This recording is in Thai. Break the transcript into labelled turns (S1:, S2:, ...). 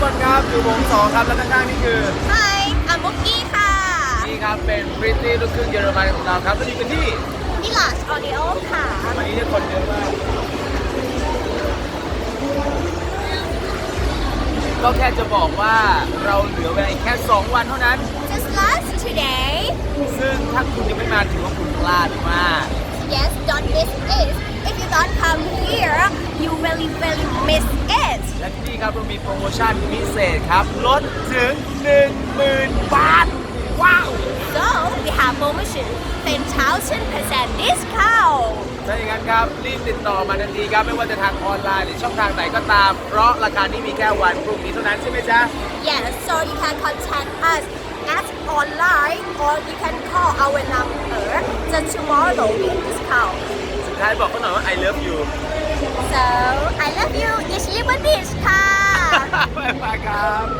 S1: คนครับอยู่วงสองครับและข้างๆนี่คือ
S2: Hi I'm Muki ค่ะ
S1: นี่ครับเป็นบริตตี้ลูกครึ่งเยอรมันของเราครับแล้วอยู่กันที่
S2: Village Audio ค่ะ
S1: วันนี้เนี่ยคนเยอะมากก็แค่จะบอกว่าเราเหลือเวลาอีกแค่ 2 วันเท่านั้น
S2: Just last today
S1: ซึ่งถ้าคุณยังไม่มาถือว่าคุณพลาดมาก
S2: Yes don't miss it If you don't come here you really really
S1: ครับเรามีโปรโมชั่นพิเศษครับ ลดถึง 10,000 บาท ว้าว
S2: So we have promotion 10,000% discount
S1: ถ้าอย่างนั้นครับ รีบติดต่อมาทันทีครับ ไม่ว่าจะทางออนไลน์หรือช่องทางไหนก็ตาม เพราะราคานี้มีแค่วันพรุ่งนี้เท่านั้นใช่ไหมจ๊ะ
S2: Yes so you can contact us at online or you can call our number just tomorrow with discount
S1: สุดท้ายบอกเขาหน่อยว่า I love you
S2: So I love you
S1: ครับ